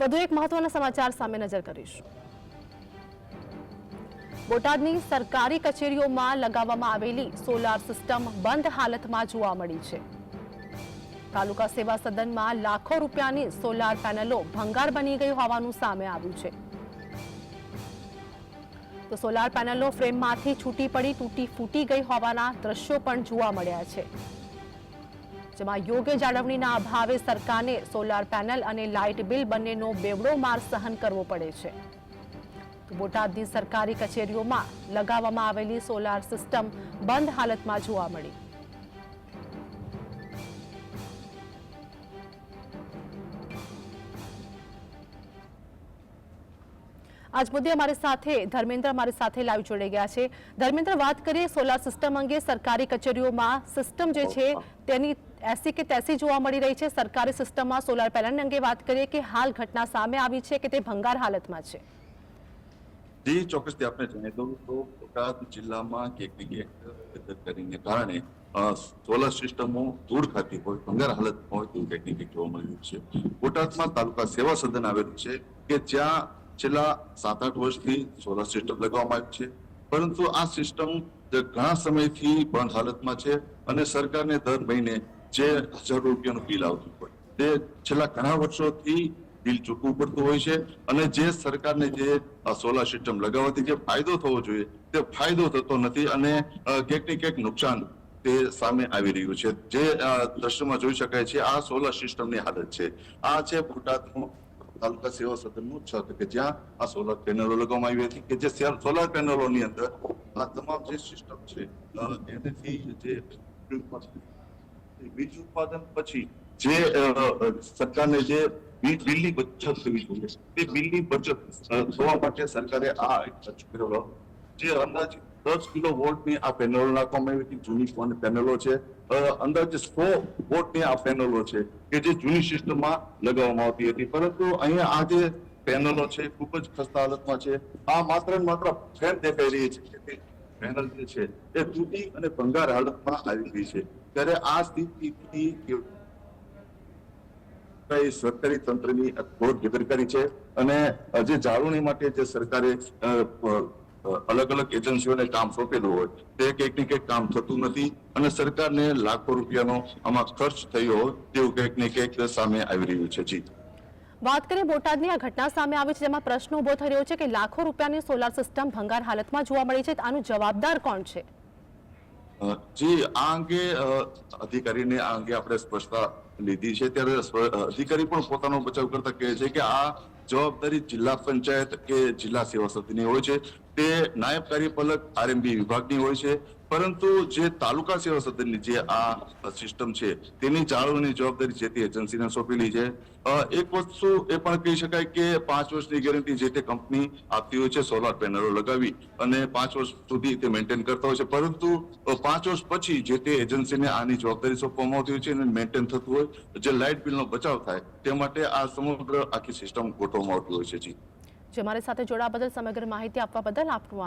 વધુ એક મહત્વના સમાચાર સામે નજર કરીશું. બોટાદની સરકારી કચેરીઓમાં લગાવવામાં આવેલી સોલાર સિસ્ટમ બંધ હાલતમાં જોવા મળી છે. તાલુકા સેવા સદનમાં લાખો રૂપિયાની સોલાર પેનલો ભંગાર બની ગઈ હોવાનું સામે આવ્યું છે. તો સોલાર પેનલો ફ્રેમમાંથી છૂટી પડી, તૂટી ફૂટી ગઈ હોવાના દ્રશ્યો પણ જોવા મળ્યા છે. જેમાં યોગ્ય જાળવણીના અભાવે સરકારને સોલાર પેનલ અને લાઇટ બિલ બંનેનો બેવડો માર સહન કરવો પડે છે. બોટાદની સરકારી કચેરીઓમાં લગાવવામાં આવેલી સોલાર સિસ્ટમ બંધ હાલતમાં જોવા મળી. આજ મુદ્દે અમારી સાથે ધર્મેન્દ્ર અમારી સાથે લાઈવ જોડાઈ ગયા છે. ધર્મેન્દ્ર વાત કરીએ સોલાર સિસ્ટમ અંગે. સરકારી કચેરીઓમાં સિસ્ટમ જે છે તેની એસી કે તેસી જોવા મળી રહી છે. સરકારી સિસ્ટમમાં સોલાર પેનલ અંગે વાત કરીએ કે હાલ ઘટના સામે આવી છે કે તે ભંગાર હાલતમાં છે? જી, ચોક્કસથી આપણે જણાવી દઉં તો બોટાદ જિલ્લામાં ક્યાંક ને કરીને કારણે સોલર સિસ્ટમો ધૂળ ખાતી હોય, ભંગાર હાલતમાં હોય તેવું કંઈક ને જોવા મળી રહ્યું છે. બોટાદમાં તાલુકા સેવા સદન આવેલું છે કે જ્યાં છેલ્લા સાત આઠ વર્ષથી સોલાર સિસ્ટમ લગાવવામાં આવી છે. પરંતુ આ સિસ્ટમ ઘણા સમયથી બંધ હાલતમાં છે અને સરકારને દર મહિને જે હજાર રૂપિયાનું બિલ આવતું હોય. તે છેલ્લા ઘણા વર્ષોથી બિલ ચૂકવું પડતું હોય છે અને જે સરકારને જે સોલાર સિસ્ટમ લગાવવાથી જે ફાયદો થવો જોઈએ, તે ફાયદો થતો નથી અને ક્યાંક ને ક્યાંક નુકસાન તે સામે આવી રહ્યું છે. જે દ્રશ્યમાં જોઈ શકાય છે, આ સોલાર સિસ્ટમની હાલત છે. આ છે બોટાદનું તાલુકા સેવા સદનનું છત કે જ્યાં આ સોલાર પેનલો લગાવવામાં આવી હતી કે જે સોલાર પેનલોની અંદર આ તમામ જે સિસ્ટમ છે એનાથી જે વીજ ઉત્પાદન પછી જે સરકારને જે બિલની બચત થવી જોઈએ તે બિલની બચત થવા માટે સરકારે આ એક જે અંદાજે દસ કિલો વોલ્ટની આ પેનલો નાખવામાં આવી હતી, જૂની પેનલો છે. અંદાજે સો વોટની આ પેનલો છે કે જે જૂની સિસ્ટમમાં લગાવવામાં આવતી હતી. પરંતુ અહીંયા આ જે પેનલો છે, ખૂબ જ ખસ્તા હાલતમાં છે. આ માત્ર ને માત્ર ફેન દેખાઈ રહી છે. કે તે પેનલ જે છે. એ તૂટી અને ભંગાર હાલતમાં આવી ગઈ છે. ત્યારે આ સ્થિતિથી સરકારી તંત્રની ઘોર બેદરકારી છે અને જે જાળવણી માટે જે સરકારે અલગ અલગ એજન્સીઓને કામ સોંપેલું હોય, તે કંઈક ને કંઈક કામ થતું નથી અને સરકારને લાખો રૂપિયાનો આમાં ખર્ચ થયો તેવું કંઈક ને કંઈક સામે આવી રહ્યું છે. જી. વાત કરીએ બોટાદની, આ ઘટના સામે આવી છે જેમાં પ્રશ્ન ઊભો થઈ રહ્યો છે કે લાખો રૂપિયાની સોલાર સિસ્ટમ ભંગાર હાલતમાં જોવા મળી છે. આનું જવાબદાર કોણ છે? જી, આ અંગે અધિકારીને આ અંગે આપણે સ્પષ્ટતા લીધી છે. ત્યારે અધિકારી પણ પોતાનો બચાવ કરતા કહે છે કે આ જવાબદારી જિલ્લા પંચાયત કે જિલ્લા સેવા સમિતિની હોય છે. તે નાયબ કાર્યપાલક આરએમબી વિભાગની હોય છે. પરંતુ જે તાલુકા સેવા સદનની જે આ સિસ્ટમ છે, તેની જાળવણી જવાબદારી જે તે એજન્સીને સોંપેલી છે. એક વસ્તુ એ પણ કહી શકાય કે પાંચ વર્ષની ગેરંટી જે તે કંપની આપતી હોય છે, સોલાર પેનલો લગાવી અને પાંચ વર્ષ સુધી તે મેન્ટેન કરતા હોય છે. પરંતુ પાંચ વર્ષ પછી જે તે એજન્સીને આની જવાબદારી સોંપવામાં આવતી હોય છે અને મેન્ટેન થતું હોય, જે લાઇટ બિલનો બચાવ થાય, તે માટે આ સમગ્ર આખી સિસ્ટમ ગોઠવવામાં આવતી હોય છે જી. જે મારી સાથે જોડાવા બદલ સમગ્ર માહિતી આપવા બદલ આપનું